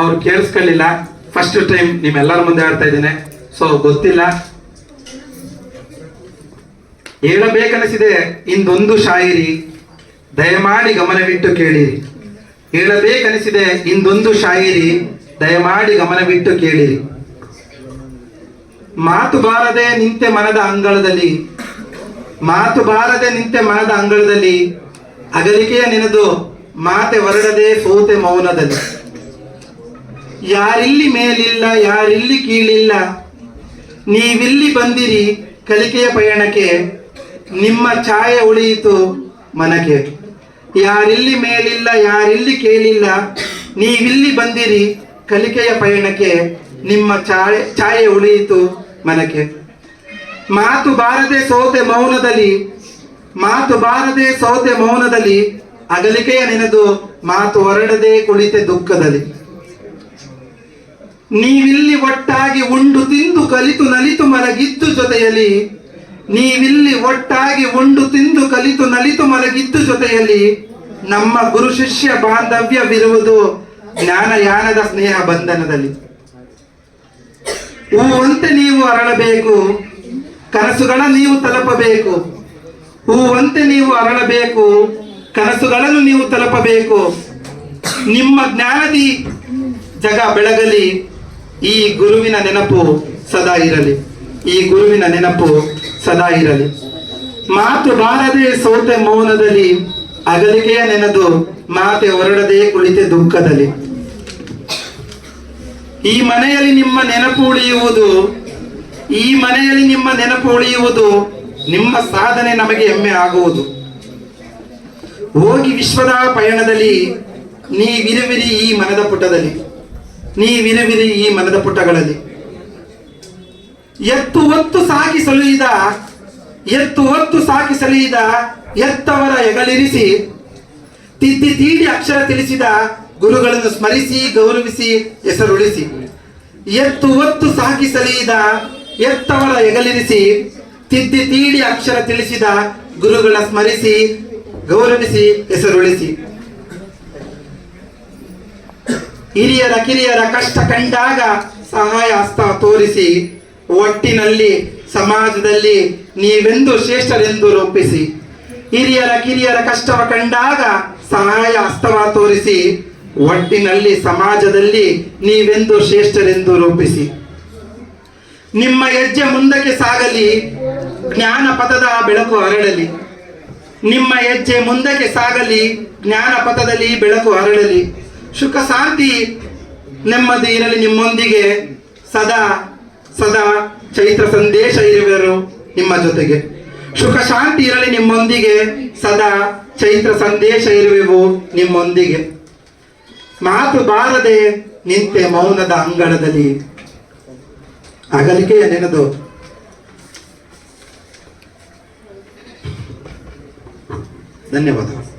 ಅವ್ರು ಕೇಳಿಸ್ಕೊಳ್ಳಿಲ್ಲ. First time ನಿಮ್ಮೆಲ್ಲರ ಮುಂದೆ ಆಡ್ತಾ ಇದ್ದೀನಿ. ಸೊ ಗೊತ್ತಿಲ್ಲ. ಹೇಳಬೇಕನಿಸಿದೆ ಇಂದೊಂದು ಶಾಯಿರಿ, ದಯಮಾಡಿ ಗಮನವಿಟ್ಟು ಕೇಳಿರಿ ಹೇಳಬೇಕನಿಸಿದೆ ಇಂದೊಂದು ಶಾಯಿರಿ, ದಯಮಾಡಿ ಗಮನವಿಟ್ಟು ಕೇಳಿರಿ ಮಾತು ಬಾರದೆ ನಿಂತೆ ಮನದ ಅಂಗಳದಲ್ಲಿ, ಮಾತು ಬಾರದೆ ನಿಂತೆ ಮನದ ಅಂಗಳದಲ್ಲಿ, ಅಗಲಿಕೆಯ ನೆನೆದು ಮಾತೆ ಹೊರಡದೆ ಸೋತೆ ಮೌನದಲ್ಲಿ. ಯಾರಿಲ್ಲಿ ಮೇಲಿಲ್ಲ, ಯಾರಿಲ್ಲಿ ಕೀಳಿಲ್ಲ. ನೀವಿಲ್ಲಿ ಬಂದಿರಿ ಕಲಿಕೆಯ ಪಯಣಕ್ಕೆ, ನಿಮ್ಮ ಛಾಯೆ ಉಳಿಯಿತು ಮನಕ್ಕೆ. ಯಾರಿಲ್ಲಿ ಮೇಲಿಲ್ಲ, ಯಾರಿಲ್ಲಿ ಕೇಳಿಲ್ಲ, ನೀವಿಲ್ಲಿ ಬಂದಿರಿ ಕಲಿಕೆಯ ಪಯಣಕ್ಕೆ, ನಿಮ್ಮ ಛಾಯೆ ಛಾಯೆ ಉಳಿಯಿತು ಮನಕ್ಕೆ. ಮಾತು ಬಾರದೆ ಸೋತೆ ಮೌನದಲ್ಲಿ, ಮಾತು ಬಾರದೆ ಸೋತೆ ಮೌನದಲ್ಲಿ ಅಗಲಿಕೆಯ ನೆನೆದು ಮಾತು ಹೊರಡದೆ ಕುಳಿತೆ ದುಃಖದಲ್ಲಿ. ನೀವಿಲ್ಲಿ ಒಟ್ಟಾಗಿ ಉಂಡು ತಿಂದು ಕಲಿತು ನಲಿತು ಮಲಗಿದ್ದು ಜೊತೆಯಲ್ಲಿ, ನೀವಿಲ್ಲಿ ಒಟ್ಟಾಗಿ ಉಂಡು ತಿಂದು ಕಲಿತು ನಲಿತು ಮಲಗಿದ್ದು ಜೊತೆಯಲ್ಲಿ, ನಮ್ಮ ಗುರು ಶಿಷ್ಯ ಬಾಂಧವ್ಯವಿರುವುದು ಜ್ಞಾನಯಾನದ ಸ್ನೇಹ ಬಂಧನದಲ್ಲಿ. ಹೂವಂತೆ ನೀವು ಅರಳಬೇಕು, ಕನಸುಗಳ ನೀವು ತಲುಪಬೇಕು. ಹೂವಂತೆ ನೀವು ಅರಳಬೇಕು, ಕನಸುಗಳನ್ನು ನೀವು ತಲುಪಬೇಕು. ನಿಮ್ಮ ಜ್ಞಾನದಿ ಜಗ ಬೆಳಗಲಿ. ಈ ಗುರುವಿನ ನೆನಪು ಸದಾ ಇರಲಿ. ಈ ಗುರುವಿನ ನೆನಪು ಸದಾ ಇರಲಿ. ಮಾತು ಬಾರದೆ ಸೋತೆ ಮೌನದಲ್ಲಿ ಅಗಲಿಕೆಯ ನೆನೆದು, ಮಾತೆ ಹೊರಡದೆ ಕುಳಿತೆ ದುಃಖದಲ್ಲಿ. ಈ ಮನೆಯಲ್ಲಿ ನಿಮ್ಮ ನೆನಪು ಉಳಿಯುವುದು, ಈ ಮನೆಯಲ್ಲಿ ನಿಮ್ಮ ನೆನಪು ಉಳಿಯುವುದು ನಿಮ್ಮ ಸಾಧನೆ ನಮಗೆ ಹೆಮ್ಮೆ ಆಗುವುದು. ಹೋಗಿ ವಿಶ್ವದ ಪಯಣದಲ್ಲಿ ನೀವಿರುವಿರಿ ಈ ಮನದ ಪುಟದಲ್ಲಿ. ನೀವಿರುವಿರಿ ಈ ಮನದ ಪುಟಗಳಲ್ಲಿ. ಎತ್ತು ಒತ್ತು ಸಾಕಿ ಸಲುಹಿದ ಎತ್ತು ಒತ್ತು ಸಾಕಿ ಸಲುಹಿದ ಎತ್ತವರ ಹೆಗಲಿರಿಸಿ ತಿದ್ದಿ ತೀಡಿ ಅಕ್ಷರ ತಿಳಿಸಿದ, ಗುರುಗಳನ್ನು ಸ್ಮರಿಸಿ, ಗೌರವಿಸಿ, ಹೆಸರುಳಿಸಿ. ಎತ್ತು ಒತ್ತು ಸಾಕಿ ಸಲಿಯಿದ ಎತ್ತವರ ಎಗಲಿರಿಸಿ. ತಿದ್ದಿ ತೀಡಿ ಅಕ್ಷರ ತಿಳಿಸಿದ, ಗುರುಗಳ ಸ್ಮರಿಸಿ, ಗೌರವಿಸಿ, ಹೆಸರುಳಿಸಿ. ಹಿರಿಯರ ಕಿರಿಯರ ಕಷ್ಟ ಕಂಡಾಗ ಸಹಾಯ ಹಸ್ತ ತೋರಿಸಿ, ಒಟ್ಟಿನಲ್ಲಿ ಸಮಾಜದಲ್ಲಿ ನೀವೆಂದು ಶ್ರೇಷ್ಠರೆಂದು ರೂಪಿಸಿ. ಹಿರಿಯರ ಕಿರಿಯರ ಕಷ್ಟವ ಕಂಡಾಗ ಸಹಾಯ ಹಸ್ತವ ತೋರಿಸಿ, ಒಟ್ಟಿನಲ್ಲಿ ಸಮಾಜದಲ್ಲಿ ನೀವೆಂದು ಶ್ರೇಷ್ಠರೆಂದು ರೂಪಿಸಿ. ನಿಮ್ಮ ಹೆಜ್ಜೆ ಮುಂದಕ್ಕೆ ಸಾಗಲಿ ಜ್ಞಾನ ಪಥದ ಬೆಳಕು ಹರಡಲಿ. ನಿಮ್ಮ ಹೆಜ್ಜೆ ಮುಂದಕ್ಕೆ ಸಾಗಲಿ ಜ್ಞಾನ ಪಥದಲ್ಲಿ ಬೆಳಕು ಹರಡಲಿ. ಸುಖ ಶಾಂತಿ ನೆಮ್ಮದಿ ಇರಲಿ ನಿಮ್ಮೊಂದಿಗೆ. ಸದಾ ಸದಾ ಚೈತ್ರ ಸಂದೇಶ ಇರುವರು ನಿಮ್ಮ ಜೊತೆಗೆ. ಸುಖ ಶಾಂತಿ ಇರಲಿ ನಿಮ್ಮೊಂದಿಗೆ. ಸದಾ ಚೈತ್ರ ಸಂದೇಶ ಇರುವೆವು ನಿಮ್ಮೊಂದಿಗೆ. ಮಾತು ಬಾರದೆ ನಿಂತೆ ಮೌನದ ಅಂಗಳದಲ್ಲಿ. ಅಗಲಿಕೆಯ ನೆನೆದು. ಧನ್ಯವಾದ